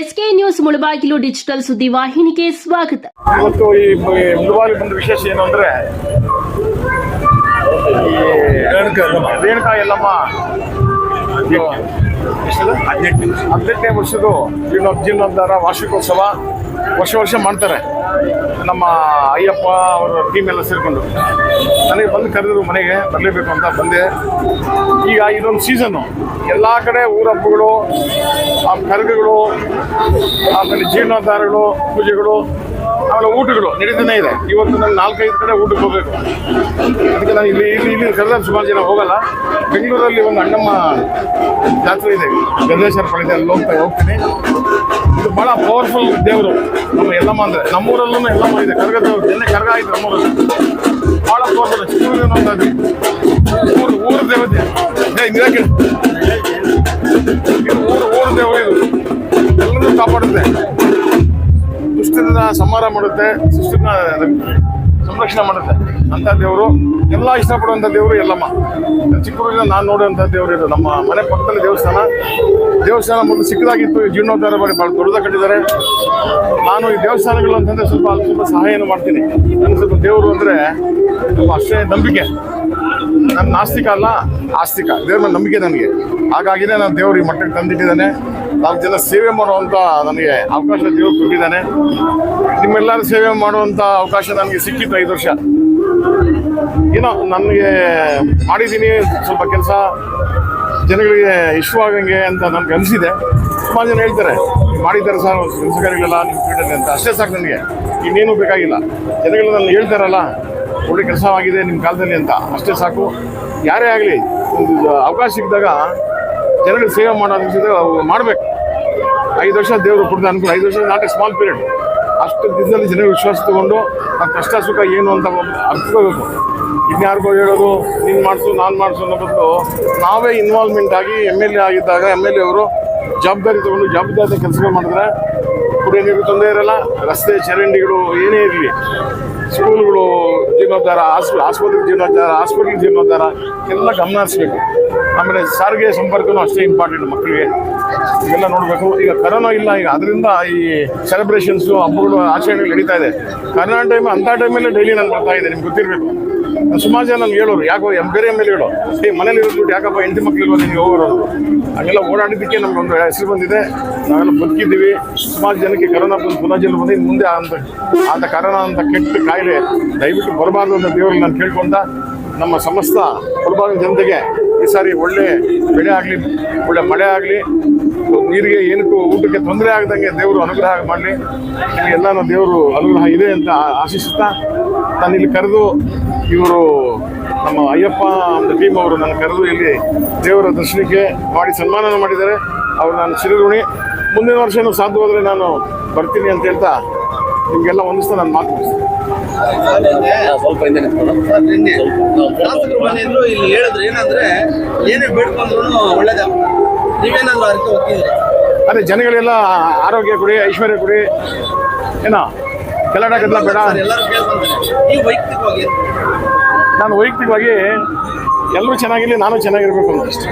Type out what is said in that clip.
SK news Mulbagal digital ಸುದ್ದಿ ವಾಹಿನಿಗೆ ಸ್ವಾಗತ. ಇವತ್ತು ಈ ಮುಳಬಾಗಿಲು ಬಂದ ವಿಶೇಷ ಏನು ಅಂದ್ರೆ ರೇಣುಕಾ ಎಲ್ಲಮ್ಮ. ಹದಿನೆಂಟನೇ ವರ್ಷದ ಜೀರ್ಣೋಜೀರ್ಣೋದ್ಧಾರ ವಾರ್ಷಿಕೋತ್ಸವ. ವರ್ಷ ವರ್ಷ ಮಾಡ್ತಾರೆ. ನಮ್ಮ ಅಯ್ಯಪ್ಪ ಅವರ ಟೀಮ್ ಎಲ್ಲ ಸೇರಿಕೊಂಡು. ನನಗೆ ಬಂದು ಕರೆದರು ಮನೆಗೆ, ಬರಲೇಬೇಕು ಅಂತ ಬಂದೆ. ಈಗ ಇದೊಂದು ಸೀಸನ್ನು ಎಲ್ಲ ಕಡೆ ಊರ ಹಬ್ಬಗಳು, ಆ ಕರ್ಗಗಳು, ಆಮೇಲೆ ಜೀರ್ಣೋದ್ಧಾರಗಳು, ಪೂಜೆಗಳು ಆಮೇಲೆ ಊಟಗಳು ನಡೀತಾನೆ ಇದೆ. ಇವತ್ತು ನಾನು ನಾಲ್ಕೈದು ಕಡೆ ಊಟಕ್ಕೆ ಹೋಗಬೇಕು. ಅದಕ್ಕೆ ನಾನು ಇಲ್ಲಿ ಇಲ್ಲಿ ಇಲ್ಲಿ ಕರೆದ ಸುಮಾರು ಜನ ಹೋಗಲ್ಲ. ಬೆಂಗಳೂರಲ್ಲಿ ಒಂದು ಅಣ್ಣಮ್ಮ ಜಾತ್ರೆ ಇದೆ. ಗಂಧೇಶ್ವರ ಪಳಿದೆ ಅಲ್ಲಿ ಹೋಗ್ತಾ ಹೋಗ್ತೀನಿ. ಇದು ಭಾಳ ಪವರ್ಫುಲ್ ದೇವರು. ನಮ್ಮ ಎಲ್ಲಮ್ಮ ಅಂದರೆ ನಮ್ಮೂರಲ್ಲೂ ಎಲ್ಲಮ್ಮ ಇದೆ. ಕರಗ ದೇವರು ನಿನ್ನೆ ಕರಗ ಆಯ್ತು ನಮ್ಮೂರಲ್ಲಿ. ಭಾಳ ಪವರ್ಫುಲ್ ಚಿಕ್ಕೂರಿನ ಒಂದು ಊರು ಊರು ದೇವತೆ. ಏ, ನಿರಾಕೆ. ದುಷ್ಟದಿಂದ ಸಂಹಾರ ಮಾಡುತ್ತೆ ಸೃಷ್ಟಿನ ಸಂರಕ್ಷಣೆ ಮಾಡುತ್ತೆ ಅಂತ ದೇವರು, ಎಲ್ಲ ಇಷ್ಟಪಡುವಂಥ ದೇವರು ಎಲ್ಲಮ್ಮ. ಚಿಕ್ಕೂರಿನ ನಾನು ನೋಡುವಂಥ ದೇವರು ಇದು ನಮ್ಮ ಮನೆ ಪಕ್ಕದಲ್ಲಿ ದೇವಸ್ಥಾನ. ದೇವಸ್ಥಾನ ಮೊದಲು ಸಿಕ್ಕದಾಗಿತ್ತು ಜೀರ್ಣೋದ್ಧಾರ ಮಾಡಿ ಭಾಳ ದೊಡ್ಡದ ಕಟ್ಟಿದ್ದಾರೆ. ನಾನು ಈ ದೇವಸ್ಥಾನಗಳು ಅಂತಂದರೆ ಸ್ವಲ್ಪ ಅಲ್ಪ ಸ್ವಲ್ಪ ಸಹಾಯನೂ ಮಾಡ್ತೀನಿ. ನನಗೆ ಸ್ವಲ್ಪ ದೇವರು ಅಂದರೆ ತುಂಬ ಅಷ್ಟೇ ನಂಬಿಕೆ. ನನ್ನ ನಾಸ್ತಿಕ ಅಲ್ಲ, ಆಸ್ತಿಕ. ದೇವ್ರ ನಂಬಿಕೆ ನನಗೆ. ಹಾಗಾಗಿನೇ ನಾನು ದೇವ್ರಿಗೆ ಮಟ್ಟಕ್ಕೆ ತಂದಿಟ್ಟಿದ್ದಾನೆ. ನಾಲ್ಕು ಜನ ಸೇವೆ ಮಾಡುವಂಥ ನನಗೆ ಅವಕಾಶ ದೇವರು ಕೊಟ್ಟಿದ್ದಾನೆ. ನಿಮ್ಮೆಲ್ಲರೂ ಸೇವೆ ಮಾಡುವಂಥ ಅವಕಾಶ ನನಗೆ ಸಿಕ್ಕಿತ್ತು ಐದು ವರ್ಷ. ಏನೋ ನನಗೆ ಮಾಡಿದ್ದೀನಿ, ಸ್ವಲ್ಪ ಕೆಲಸ ಜನಗಳಿಗೆ ಇಷ್ಟವಾಗಂಗೆ ಅಂತ ನನಗೆ ಅನಿಸಿದೆ. ಸುಮಾರು ಜನ ಹೇಳ್ತಾರೆ, ಮಾಡಿದ್ದಾರೆ ಸರ್ ಕೆಲಸಗಾರಿಗಳೆಲ್ಲ ನಿಮ್ಮ ಫೀಲ್ಡಲ್ಲಿ ಅಂತ. ಅಷ್ಟೇ ಸಾಕು ನನಗೆ ಇನ್ನೇನು ಬೇಕಾಗಿಲ್ಲ. ಜನಗಳು ನನ್ನ ಹೇಳ್ತಾರಲ್ಲ, ಒಳ್ಳೆ ಕೆಲಸವಾಗಿದೆ ನಿಮ್ಮ ಕಾಲದಲ್ಲಿ ಅಂತ. ಅಷ್ಟೇ ಸಾಕು. ಯಾರೇ ಆಗಲಿ ಅವಕಾಶ ಸಿಕ್ಕಿದಾಗ ಜನಗಳಿಗೆ ಸೇವೆ ಮಾಡೋ ಅನಿಸಿದ್ರೆ ಮಾಡಬೇಕು. ಐದು ವರ್ಷ ದೇವರು ಕೊಡ್ದ ಅನುಕೂಲ. ಐದು ವರ್ಷ ನಾಟ್ ಎ ಸ್ಮಾಲ್ ಪೀರಿಯಡ್. ಅಷ್ಟು ದಿನದಲ್ಲಿ ಜನರು ವಿಶ್ವಾಸ ತಗೊಂಡು ಆ ಕಷ್ಟ ಸುಖ ಏನು ಅಂತ ಅರ್ಥಕೋಬೇಕು ಇನ್ಯಾರಿಗೋ ಹೇಳೋದು, ನೀನು ಮಾಡಿಸು, ನಾನು ಮಾಡಿಸು ಅನ್ನೋ ಬದಲು ನಾವೇ ಇನ್ವಾಲ್ವ್ಮೆಂಟ್ ಆಗಿ ಎಂ ಎಲ್ ಎ ಆಗಿದ್ದಾಗ ಎಂ ಎಲ್ ಎ ಅವರು ಜವಾಬ್ದಾರಿ ತಗೊಂಡು ಜವಾಬ್ದಾರಿ ಕೆಲಸಗಳು ಮಾಡಿದ್ರೆ ಕುಡಿಯೋ ನೀರು ತೊಂದರೆ ಇರಲ್ಲ, ರಸ್ತೆ ಚರಂಡಿಗಳು ಏನೇ ಇರಲಿ ಸ್ಕೂಲ್ಗಳು ಜೀರ್ಣೋದ್ಧಾರ ಆಸ್ಪ ಆಸ್ಪತ್ರೆ ಜೀರ್ಣೋದ್ಧಾರ ಹಾಸ್ಪಿಟಲ್ ಜೀರ್ಣೋದ್ಧಾರ ಎಲ್ಲ ಗಮನ ಹರಿಸ್ಬೇಕು. ಆಮೇಲೆ ಸಾರಿಗೆ ಸಂಪರ್ಕನೂ ಅಷ್ಟೇ ಇಂಪಾರ್ಟೆಂಟ್ ಮಕ್ಕಳಿಗೆ ಇವೆಲ್ಲ ನೋಡಬೇಕು. ಈಗ ಕರೋನಾ ಇಲ್ಲ, ಈಗ ಅದರಿಂದ ಈ ಸೆಲೆಬ್ರೇಷನ್ಸು ಹಬ್ಬಗಳು, ಆಚರಣೆಗಳು ನಡೀತಾ ಇದೆ. ಕರೋನಾ ಟೈಮ್ ಅಂಥ ಟೈಮಲ್ಲೇ ಡೈಲಿ ನಾನು ಬರ್ತಾ ಇದೆ ನಿಮ್ಗೆ ಗೊತ್ತಿರಬೇಕು. ಸುಮಾರು ಜನ ನನ್ಗೆ ಹೇಳೋರು, ಯಾಕೋ ಬೇರೆ ಎಂ ಎಲ್ ಹೇಳೋ, ಏ, ಮನೇಲಿ ಇರೋದು ಯಾಕಪ್ಪ ಹೆಂಡತಿ ಮಕ್ಕಳು ನಿಮಗೆ ಹೋಗೋರು ಹಂಗೆಲ್ಲ ಓಡಾಡಿದ್ದಕ್ಕೆ ನಮ್ಗೆ ಒಂದು ಹೆಸರು ಬಂದಿದೆ. ನಾವೆಲ್ಲ ಬದುಕಿದ್ದೀವಿ. ಸುಮಾರು ಜನಕ್ಕೆ ಕರೋನಾ ಬಂದು ಪುನಃ ಜನ ಬಂದು ಮುಂದೆ ಅಂತ ಅಂತ ಕರೋನಾ ಅಂತ ಕೆಟ್ಟ ಕಾಯಿಲೆ ದಯವಿಟ್ಟು ಬರಬಾರ್ದು ಅಂತ ದೇವರು ನಾನು ಕೇಳ್ಕೊಂಡ ನಮ್ಮ ಸಮಸ್ತ ಕೊಡಬಾರ ಜನತೆಗೆ. ಈ ಸಾರಿ ಒಳ್ಳೆ ಬೆಳೆ ಆಗಲಿ, ಒಳ್ಳೆ ಮಳೆ ಆಗಲಿ, ನೀರಿಗೆ ಏನಕ್ಕೂ ಊಟಕ್ಕೆ ತೊಂದರೆ ಆಗದಂಗೆ ದೇವರು ಅನುಗ್ರಹ ಮಾಡಲಿ. ಎಲ್ಲನೂ ದೇವರು ಅನುಗ್ರಹ ಇದೆ ಅಂತ ಆಶಿಸುತ್ತಾ, ನಾನು ಇಲ್ಲಿ ಕರೆದು ಇವರು ನಮ್ಮ ಅಯ್ಯಪ್ಪ ಒಂದು ಟೀಮ್ ಅವರು ನನ್ನ ಕರೆದು ಇಲ್ಲಿ ದೇವರ ದರ್ಶನಕ್ಕೆ ಮಾಡಿ ಸನ್ಮಾನ ಮಾಡಿದ್ದಾರೆ. ಅವರು ನಾನು ಚಿರಋಣಿ. ಮುಂದಿನ ವರ್ಷನೂ ಸಾಧ್ಯವಾದರೆ ನಾನು ಬರ್ತೀನಿ ಅಂತ ಹೇಳ್ತಾ ನಿಮಗೆಲ್ಲ ಒಂದಿಸ್ತಾ ನಾನು ಮಾತು ಸ್ವಲ್ಪ ಹಿಂದೆ ನಿನ್ನೆ. ಶಾಸಕರು ಬಂದಿದ್ರು. ಇಲ್ಲಿ ಹೇಳಿದ್ರು ಏನಂದ್ರೆ ಏನೇ ಬೇಡ್ಕೊಂಡ್ರು ಒಳ್ಳೇದಾಗುತ್ತೆ ನೀವೇನಾದ್ರು ಅರ್ಥ ಹೋಗ್ತಿದ್ರಿ ಅದೇ ಜನಗಳೆಲ್ಲ ಆರೋಗ್ಯ ಕೊಡಿ ಐಶ್ವರ್ಯ ಕೊಡಿ. ಏನ ಗಲಾಟೆ ಗದ್ದಲ ಬೇಡ ಎಲ್ಲರೂ ಕೇಳ್ಕೊಂತಾರೆ. ನೀವು ವೈಯಕ್ತಿಕವಾಗಿ ನಾನು ವೈಯಕ್ತಿಕವಾಗಿ ಎಲ್ಲರೂ ಚೆನ್ನಾಗಿರಲಿ ನಾನು ಚೆನ್ನಾಗಿರ್ಬೇಕು ಅಂತ ಅಷ್ಟೇ